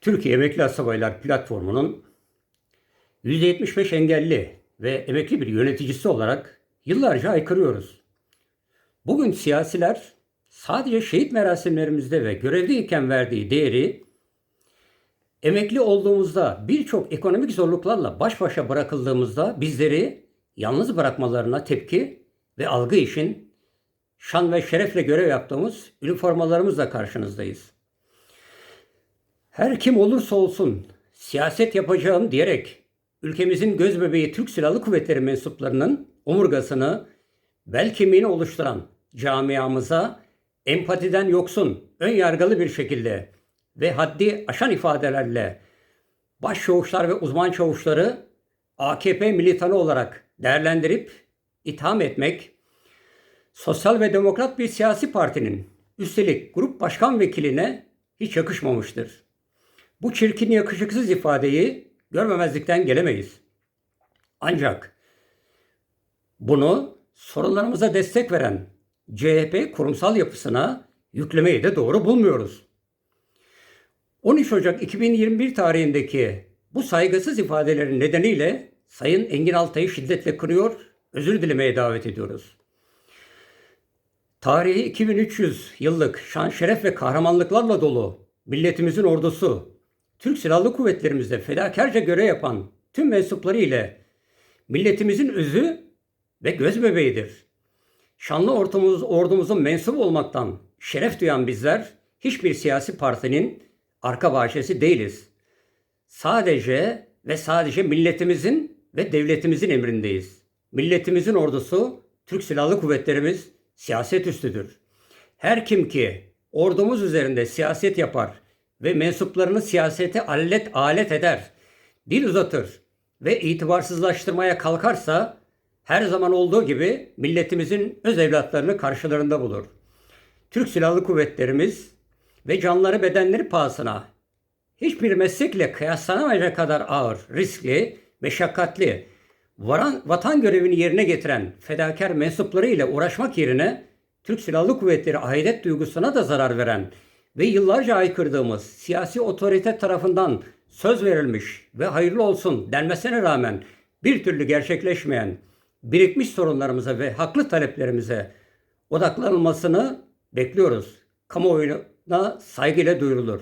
Türkiye Emekli Asabaylar Platformu'nun %75 engelli ve emekli bir yöneticisi olarak yıllarca aykırıyoruz. Bugün siyasiler sadece şehit merasimlerimizde ve görevdeyken verdiği değeri emekli olduğumuzda birçok ekonomik zorluklarla baş başa bırakıldığımızda bizleri yalnız bırakmalarına tepki ve algı için şan ve şerefle görev yaptığımız üniformalarımızla karşınızdayız. Her kim olursa olsun siyaset yapacağım diyerek ülkemizin gözbebeği Türk Silahlı Kuvvetleri mensuplarının omurgasını, bel kemiğini oluşturan camiamıza empatiden yoksun, ön yargılı bir şekilde ve haddi aşan ifadelerle baş çavuşlar ve uzman çavuşları AKP militanı olarak değerlendirip itham etmek, sosyal ve demokrat bir siyasi partinin üstelik grup başkan vekiline hiç yakışmamıştır. Bu çirkin yakışıksız ifadeyi görmemezlikten gelemeyiz. Ancak bunu sorunlarımıza destek veren CHP kurumsal yapısına yüklemeyi de doğru bulmuyoruz. 13 Ocak 2021 tarihindeki bu saygısız ifadelerin nedeniyle Sayın Engin Altay'ı şiddetle kırıyor, özür dilemeye davet ediyoruz. Tarihi 2300 yıllık şan şeref ve kahramanlıklarla dolu milletimizin ordusu, Türk Silahlı Kuvvetlerimizde fedakarca görev yapan tüm mensupları ile milletimizin özü ve göz bebeğidir. Şanlı ortamımız, ordumuzun mensubu olmaktan şeref duyan bizler hiçbir siyasi partinin arka bahçesi değiliz. Sadece ve sadece milletimizin ve devletimizin emrindeyiz. Milletimizin ordusu, Türk Silahlı Kuvvetlerimiz siyaset üstüdür. Her kim ki ordumuz üzerinde siyaset yapar ve mensuplarını siyasete alet alet eder, dil uzatır ve itibarsızlaştırmaya kalkarsa her zaman olduğu gibi milletimizin öz evlatlarını karşılarında bulur. Türk Silahlı Kuvvetlerimiz ve canları bedenleri pahasına hiçbir meslekle kıyaslanamayacak kadar ağır, riskli, meşakkatli, varan, vatan görevini yerine getiren fedakar mensupları ile uğraşmak yerine Türk Silahlı Kuvvetleri ahiret duygusuna da zarar veren ve yıllarca aykırdığımız siyasi otorite tarafından söz verilmiş ve hayırlı olsun denmesine rağmen bir türlü gerçekleşmeyen birikmiş sorunlarımıza ve haklı taleplerimize odaklanılmasını bekliyoruz. Kamuoyuna saygıyla duyurulur.